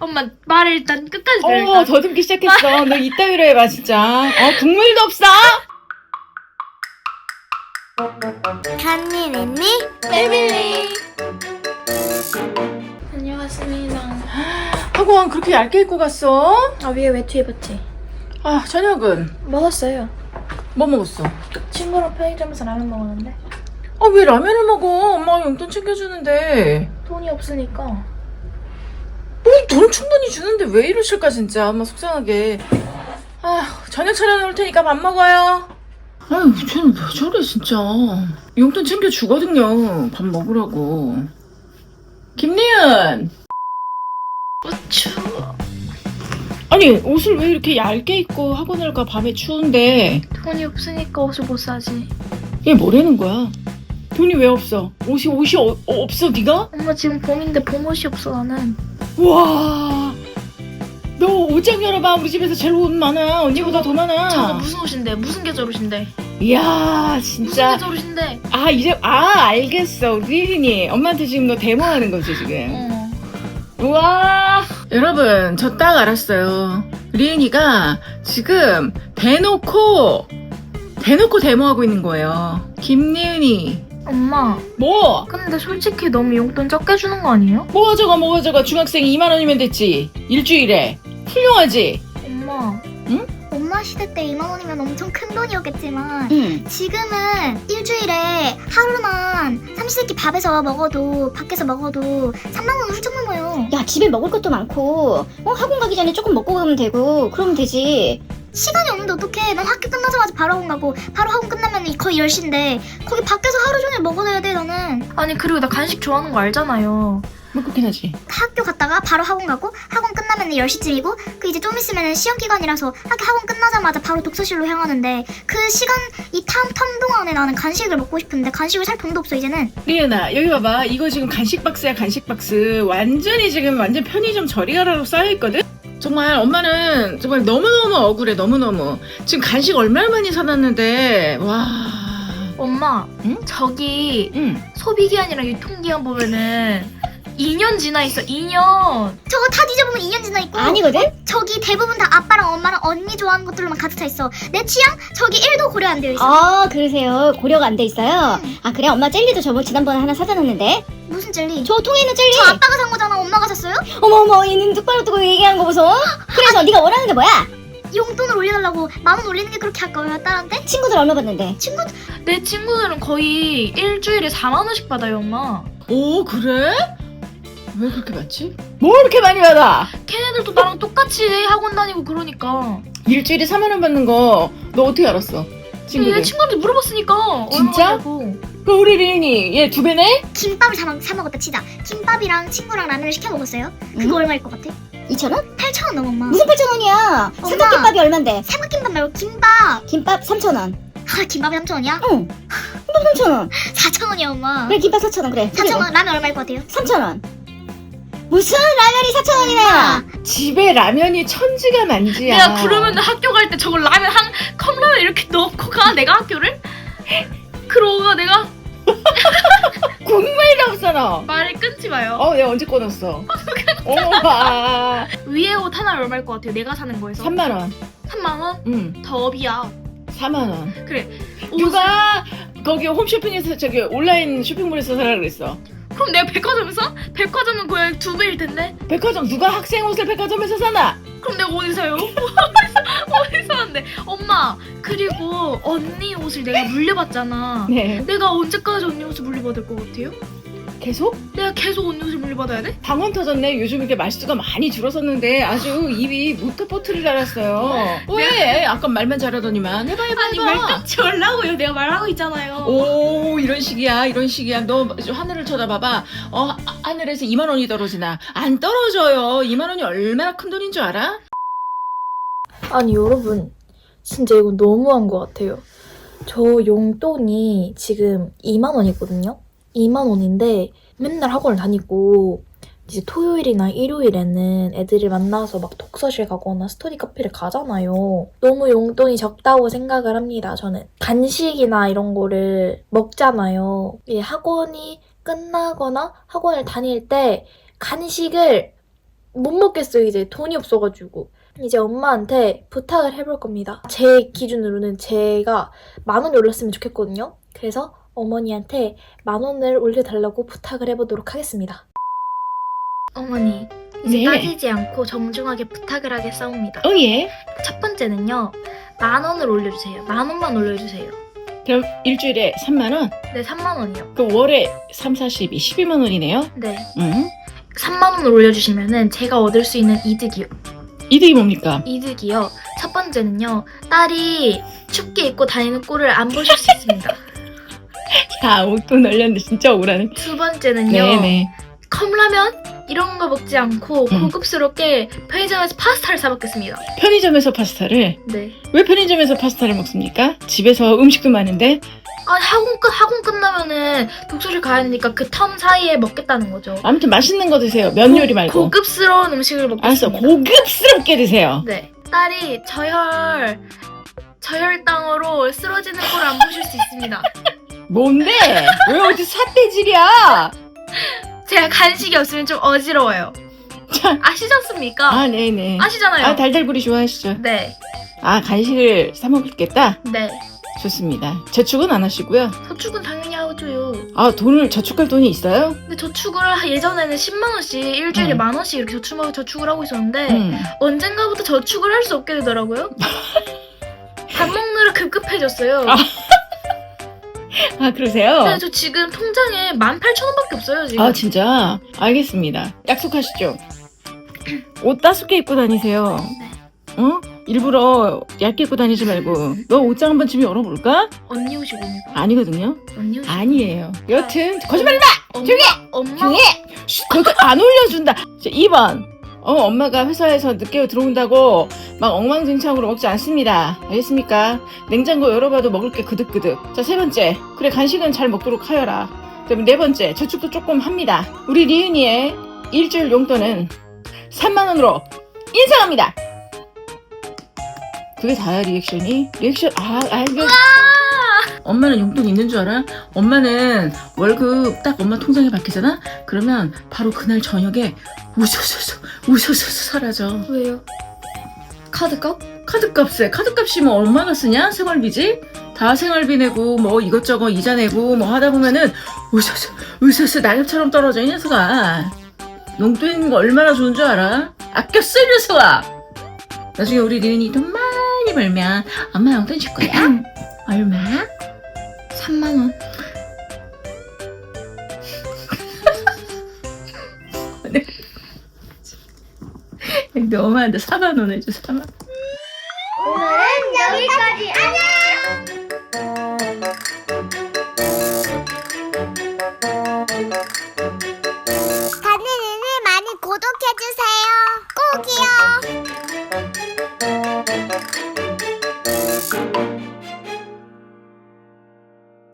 엄마 말을 일단 끝까지 어, 들을까? 더듬기 시작했어. 너 이따위로 해봐, 진짜. 어, 국물도 없어? 간니 랜니 패밀리 안녕하십니다 학원 그렇게 얇게 입고 갔어? 아 위에 외투 입었지? 아, 저녁은? 먹었어요 뭐 먹었어? 친구랑 편의점에서 라면 먹었는데 아, 왜 라면을 먹어? 엄마가 용돈 챙겨주는데. 돈이 없으니까 뭐, 돈 충분히 주는데 왜 이러실까, 진짜. 엄마 속상하게. 아, 저녁 차려놓을 테니까 밥 먹어요. 아유, 쟤는 왜 저래, 진짜. 용돈 챙겨 주거든요. 밥 먹으라고. 김리은! 우추 아니, 옷을 왜 이렇게 얇게 입고 학원을 가? 밤에 추운데. 돈이 없으니까 옷을 못 사지 얘 뭐라는 거야? 돈이 왜 없어? 옷이, 옷이 어- 어, 없어, 네가 엄마 지금 봄인데 봄옷이 없어 나는 와. 너 옷장 열어봐. 우리 집에서 제일 옷 많아. 언니보다 더 많아. 저거 무슨 옷인데 무슨 계절 옷인데 이야, 무슨 진짜. 계절 옷인데 아, 이제, 아, 알겠어. 우리 리린이. 엄마한테 지금 너 데모하는 거지, 지금. 어 우와. 여러분, 저 딱 알았어요. 리린이가 지금 대놓고, 대놓고 데모하고 있는 거예요. 김리은이. 엄마 뭐? 근데 솔직히 너무 용돈 적게 주는 거 아니에요? 뭐가 저거, 뭐가 저거. 중학생이 2만 원이면 됐지. 일주일에. 훌륭하지? 엄마 엄마 시대 때 2만 원이면 엄청 큰 돈이었겠지만 응. 지금은 일주일에 하루만 삼시세끼 밥에서 먹어도 밖에서 먹어도 3만 원 훌쩍 넘어요. 야 집에 먹을 것도 많고 어 학원 가기 전에 조금 먹고 가면 되고 그러면 되지 시간이 없는데 어떡해. 난 학교 끝나자마자 바로 학원 가고 바로 학원 끝나면 거의 10시인데 거기 밖에서 하루 종일 먹어야 돼 나는. 아니 그리고 나 간식 좋아하는 거 알잖아요 뭐 그렇긴 하지. 학교 갔다가 바로 학원 가고 학원 끝나면 10시쯤이고 그 이제 좀 있으면 시험 기간이라서 학교 학원 끝나자마자 바로 독서실로 향하는데 그 시간 이 텀, 텀 동안에 나는 간식을 먹고 싶은데 간식을 살 돈도 없어 이제는 리은아, 여기 봐봐. 이거 지금 간식 박스야, 간식 박스. 완전히 지금 완전 편의점 저리 가라로 쌓여 있거든? 정말 엄마는 정말 너무너무 억울해, 너무너무. 지금 간식 얼마나 많이 사놨는데, 와. 엄마 응? 저기 응. 소비기한이랑 유통기한 보면은 2년 지나 있어 2년. 저거 다 뒤져보면 2년 지나 있고. 아니거든? 저기 대부분 다 아빠랑 엄마랑 언니 좋아하는 것들로만 가득 차 있어. 내 취향? 저기 1도 고려 안 되어 있어. 아 그러세요. 고려가 안 돼 있어요? 아 그래? 엄마 젤리도 저번 지난번에 하나 사다 놨는데? 무슨 젤리? 저 통에 있는 젤리. 저 아빠가 산 거잖아. 엄마가 샀어요? 어머 어머 얘는 똑바로 뜨고 얘기하는 거 보소. 그래서 네가 원하는 게 뭐야? 용돈을 올려달라고 만 원 올리는 게 그렇게 아까워요 딸한테? 친구들 얼마 받는데? 친구? 내 친구들은 거의 일주일에 4만 원씩 받아요 엄마. 오, 그래? 왜 그렇게 많지? 뭐 이렇게 많이 받아? 걔네들도 나랑 똑같이 학원 다니고 그러니까 일주일에 4만 원 받는 거, 너 어떻게 알았어? 친구들. 내 친구한테 물어봤으니까 진짜? 얼마냐고 그 우리 리은이, 얘 두 배네? 김밥을 사, 먹- 사 먹었다 치자 김밥이랑 친구랑 라면을 시켜 먹었어요 그거 응? 얼마일 것 같아? 2,000원? 8,000원 넘어 엄마 무슨 8,000원이야 엄마. 삼각김밥이 얼만데 삼각김밥 말고 김밥 김밥 3,000원 아 김밥이 3,000원이야? 응 김밥 3,000원 4,000원이야 엄마 그래 김밥 4,000원 그래 4,000원 라면 얼마일 것 같아요? 3,000원 무슨 라면이 4,000원이나 집에 라면이 천지가 만지야. 내가 그러면 학교 갈 때 저걸 라면 한 컵라면 이렇게 넣고 가 내가 학교를? 그러고 내가 국물도 없어, 너. 말을 끊지 마요 어, 내가 언제 꺼냈어? 어머, 위에 옷 하나 얼마일 것 같아요 내가 사는 거에서 3만 원. 3만 원? 응, 더비야 4만원. 그래 옷- 누가 거기 홈쇼핑에서 저기 온라인 쇼핑몰에서 사라 그랬어. 그럼 내가 백화점에서? 백화점은 거의 두 배일 텐데 백화점 누가 학생 옷을 백화점에서 사나? 그럼 내가 어디 사요? 어디 사는데 엄마 그리고 언니 옷을 내가 물려받잖아 네. 내가 언제까지 언니 옷을 물려받을 것 같아요? 계속 내가 계속 옷을 물려받아야 돼? 방언 터졌네. 요즘 이렇게 말수가 많이 줄어섰는데 아주 입이 모터포트를 달았어요. 왜? 아까 말만 잘하더니만 해봐 해봐 아니 해봐. 말 끊지 말라고요 내가 말하고 있잖아요 오 이런 식이야 이런 식이야 너 하늘을 쳐다봐봐 어 하- 하늘에서 2만 원이 떨어지나 안 떨어져요 2만 원이 얼마나 큰 돈인 줄 알아? 아니 여러분 진짜 이건 너무한 것 같아요. 저 용돈이 지금 2만 원이거든요. 2만 원인데 맨날 학원을 다니고 이제 토요일이나 일요일에는 애들을 만나서 막 독서실 가거나 스터디 카페를 가잖아요. 너무 용돈이 적다고 생각을 합니다. 저는 간식이나 이런 거를 먹잖아요. 이 학원이 끝나거나 학원을 다닐 때 간식을 못 먹겠어요, 이제. 돈이 없어가지고. 이제 엄마한테 부탁을 해볼 겁니다. 제 기준으로는 제가 만 원이 올랐으면 좋겠거든요. 그래서 어머니한테 만 원을 올려달라고 부탁을 해보도록 하겠습니다. 어머니 이제 네. 따지지 않고 정중하게 부탁을 하겠사옵니다. 어, 예. 첫 번째는요 만 원을 올려주세요. 만 원만 올려주세요. 그럼 일주일에 3만원? 네 3만 원이요. 그 월에 3, 40, 12만 원이네요? 네 응. 3만 원을 올려주시면은 제가 얻을 수 있는 이득이요. 이득이 뭡니까? 이득이요. 첫 번째는요 딸이 춥게 입고 다니는 꼴을 안 보실 수 있습니다. 다 옷돈 올렸는데 진짜 억울하네. 두 번째는요 네네. 컵라면 이런 거 먹지 않고 음. 고급스럽게 편의점에서 파스타를 사 먹겠습니다. 편의점에서 파스타를 네. 왜 편의점에서 파스타를 먹습니까? 집에서 음식도 많은데 아 학원 끝 학원 끝나면은 독서실 가야 되니까 그 텀 사이에 먹겠다는 거죠. 아무튼 맛있는 거 드세요. 면 요리 말고. 고급스러운 음식을 먹겠습니다. 알았어. 고급스럽게 드세요. 네. 딸이 저혈 저혈당으로 쓰러지는 걸 안 보실 수 있습니다. 뭔데? 왜 어디 삿대질이야? 제가 간식이 없으면 좀 어지러워요. 참. 않습니까? 아 네네. 아 시잖아요. 아 달달구리 좋아하시죠? 네. 아 간식을 사 먹겠다. 네. 좋습니다. 저축은 안 하시고요. 저축은 당연히 하죠요. 아 돈을 저축할 돈이 있어요? 근데 저축을 예전에는 10만 원씩 일주일에 음. 만 원씩 이렇게 저축 저축을 하고 있었는데 음. 언젠가부터 저축을 할 수 없게 되더라고요. 밥 먹느라 급급해졌어요. 아, 아 그러세요? 근데 저 지금 통장에 18,000원밖에 없어요, 지금. 아 진짜 알겠습니다. 약속하시죠. 옷 따숩게 입고 다니세요. 네. 어? 일부러 얇게 입고 다니지 말고 너 옷장 한번 좀 열어볼까? 언니 옷이고 이거. 아니거든요. 언니 옷이. 아니에요. 여튼 거짓말이다. 엄마, 조용히 엄마. 조용히. 쉿, 거기 안 올려준다. 자, 2번. 어 엄마가 회사에서 늦게 들어온다고 막 엉망진창으로 먹지 않습니다. 알겠습니까? 냉장고 열어봐도 먹을 게 그득그득. 자 세 번째. 그래 간식은 잘 먹도록 하여라. 그다음에 네 번째. 저축도 조금 합니다. 우리 리은이의 일주일 용돈은 3만 원으로 인상합니다. 그게 다야 리액션이? 리액션 아 알겠. 엄마는 용돈 있는 줄 알아? 엄마는 월급 딱 엄마 통장에 박히잖아? 그러면 바로 그날 저녁에 우소소소 우소소소 사라져. 왜요? 카드값? 카드값에 카드값이 뭐 얼마나 쓰냐? 생활비지? 다 생활비 내고 뭐 이것저것 이자 내고 뭐 하다 보면은 우소소 우소소 낙엽처럼 떨어져 이 녀석아. 용돈 있는 거 얼마나 좋은 줄 알아? 아껴 쓸 녀석아. 나중에 우리 리은이 돈 많이 벌면 엄마 용돈 줄 거야. 얼마? 3만 원. 너무한데 4만 원 해줘 4만 오늘은 여기까지. 안녕.